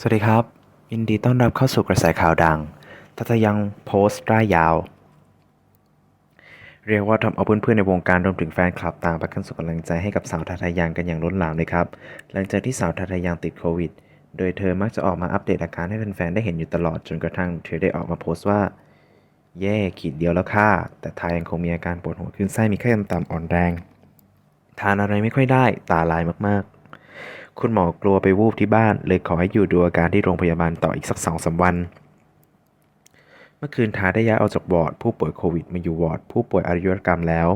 สวัสดีครับ ยินดีต้อนรับเข้าสู่กระแสข่าวดังทัตยังโพสต์ร่ายยาว เรียกว่าทำเอาเพื่อนๆในวงการรวมถึงแฟนคลับต่างไปกันส่งกำลังใจให้กับสาวทาทยังกันอย่างล้นหลามเลยครับ หลังจากที่สาวทาทยังติดโควิด โดยเธอมักจะออกมาอัปเดตอาการให้แฟนๆได้เห็นอยู่ตลอดจนกระทั่งเธอได้ออกมาโพสต์ว่า แย่ขีดเดียวแล้วค่ะ แต่ทายังคงมีอาการปวดหัวคลื่นไส้มีไข้ต่ำๆอ่อนแรง ทานอะไรไม่ค่อยได้ ตาลายมากๆ คุณหมอกลัวไปวูบที่บ้าน เลยขอให้อยู่ดูอาการที่โรงพยาบาลต่ออีกสักสองสามวัน เมื่อคืนทาได้ย้ายออกจากวอร์ดผู้ป่วยโควิดมาอยู่วอร์ดผู้ป่วยอายุรกรรมแล้ว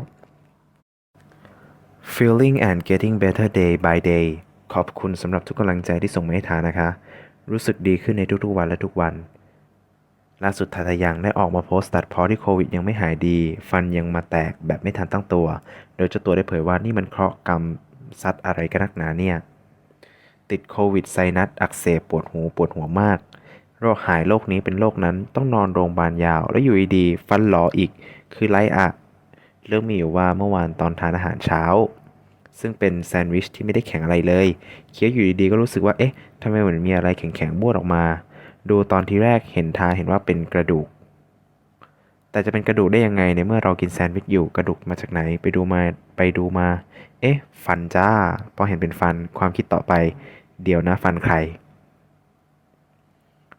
Feeling and getting better day by day ขอบคุณสำหรับทุกกำลังใจที่ส่งมาให้ทานะคะ รู้สึกดีขึ้นในทุกๆวันและทุกวันล่าสุดทาทายังได้ออกมาโพสต์ตัดพอที่โควิดยังไม่หายดี ฟันยังมาแตกแบบไม่ทันตั้งตัว โดยเจ้าตัวได้เผยว่านี่มันเคราะห์กรรมซัดอะไรกันนักหนาเนี่ย ติดโควิดไซนัสอักเสบปวดหูปวดหัวมากโรคหายโรคนี้เป็นโรคนั้นต้องนอนโรงพยาบาลยาว แล้วอยู่ดีฟันหลออีก คือไรอะเรื่องมีอยู่ว่าเมื่อวานตอนทานอาหารเช้า ซึ่งเป็นแซนด์วิชที่ไม่ได้แข็งอะไรเลยเคี้ยวอยู่ดีๆก็รู้สึกว่าเอ๊ะทำไมเหมือนมีอะไรแข็งๆบ้วนออกมา ดูตอนที่แรกเห็นทาเห็นว่าเป็นกระดูก แต่จะเป็นกระดูกได้ยังไงในเมื่อเรากินแซนด์วิชอยู่กระดูกมาจากไหนไปดูมาไปดูมา เอ๊ะ ฟันจ้าพอเห็นเป็นฟันความคิดต่อไป เดี๋ยวนะฟันใคร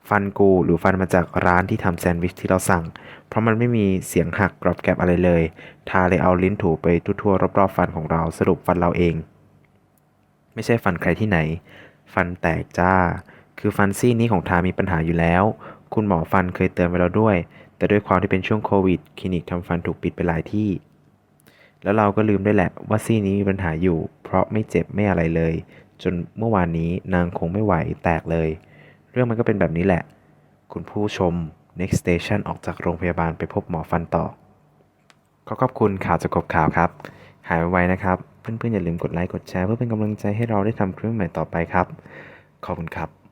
ฟันกูหรือฟันมาจากร้านที่ทำแซนด์วิชที่เราสั่ง เพราะมันไม่มีเสียงหักกรอบแกรบอะไรเลย ทาเลยเอาลิ้นถูไปทั่วๆรอบๆฟันของเราสรุปฟันเราเอง ไม่ใช่ฟันใครที่ไหน ฟันแตกจ้า คือฟันซี่นี้ของทามีปัญหาอยู่แล้ว คุณหมอฟันเคยเตือนไว้แล้วด้วย แต่ด้วยความที่เป็นช่วงโควิดคลินิกทำฟันถูกปิดไปหลายที่แล้วเราก็ลืมได้แหละว่าซี่นี้มีปัญหาอยู่ เพราะไม่เจ็บไม่อะไรเลย จนเมื่อวานนี้นางคงไม่ไหวแตกเลย เรื่องมันก็เป็นแบบนี้แหละ คุณผู้ชม next station ออกจากโรงพยาบาลไปพบหมอฟันต่อ ขอขอบคุณข่าวจากกบข่าวครับ หายไวๆนะครับ เพื่อนๆอย่าลืมกดไลค์กดแชร์เพื่อเป็นกำลังใจให้เราได้ทำคลิปใหม่ต่อไปครับ ขอบคุณครับ